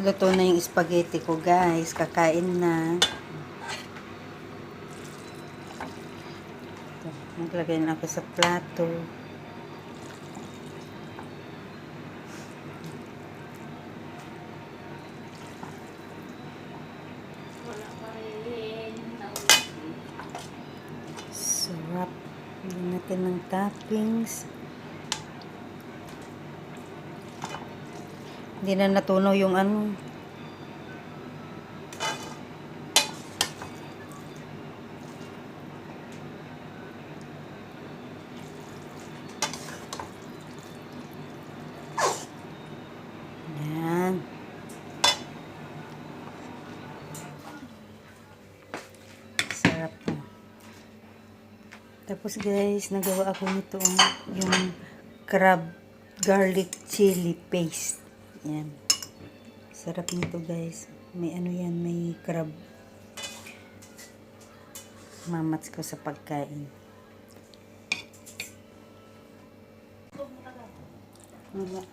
Luto na yung spaghetti ko, guys. Kakain na. Ito, Naglagay na ako sa plato. Sarap. Lagyan natin ng toppings. Hindi na natunaw yung ano. Yan. Sarap po. Tapos guys, nagawa ako nito oh, yung crab garlic chili paste. Yan. Sarap nito guys. May ano yan, may crab. Mamats ko sa pagkain. Wala.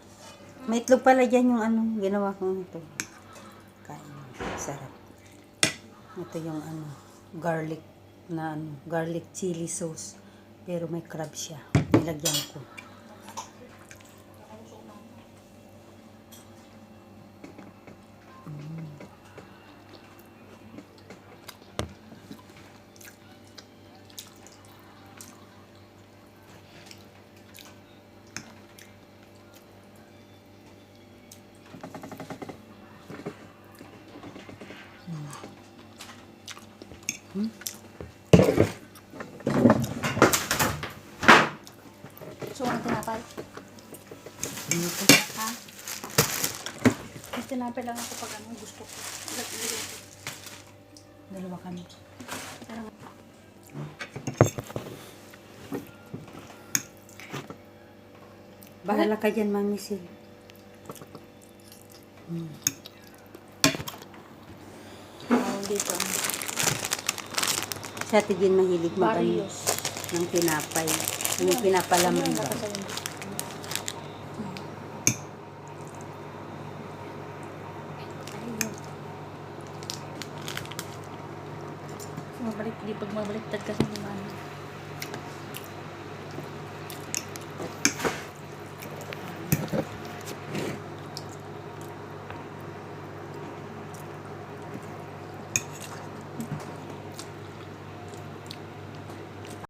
May itlog pala dyan yung ano, ginawa ko nito. Kain. Sarap. Ito yung ano, garlic na ano, garlic chili sauce. Pero may crab siya. Nilagyan ko. So, ang tinapay? Ano to? Ha? May tinapay lang ako pag ano gusto ko. Dalawa kami. Pero, Bahala ka dyan, Mami Sil. tawag dito. Si Ate Jean mahilig mag ano, ng pinapalaman Ano yung ba? Mabalik, di pag mabaliktad kasi naman.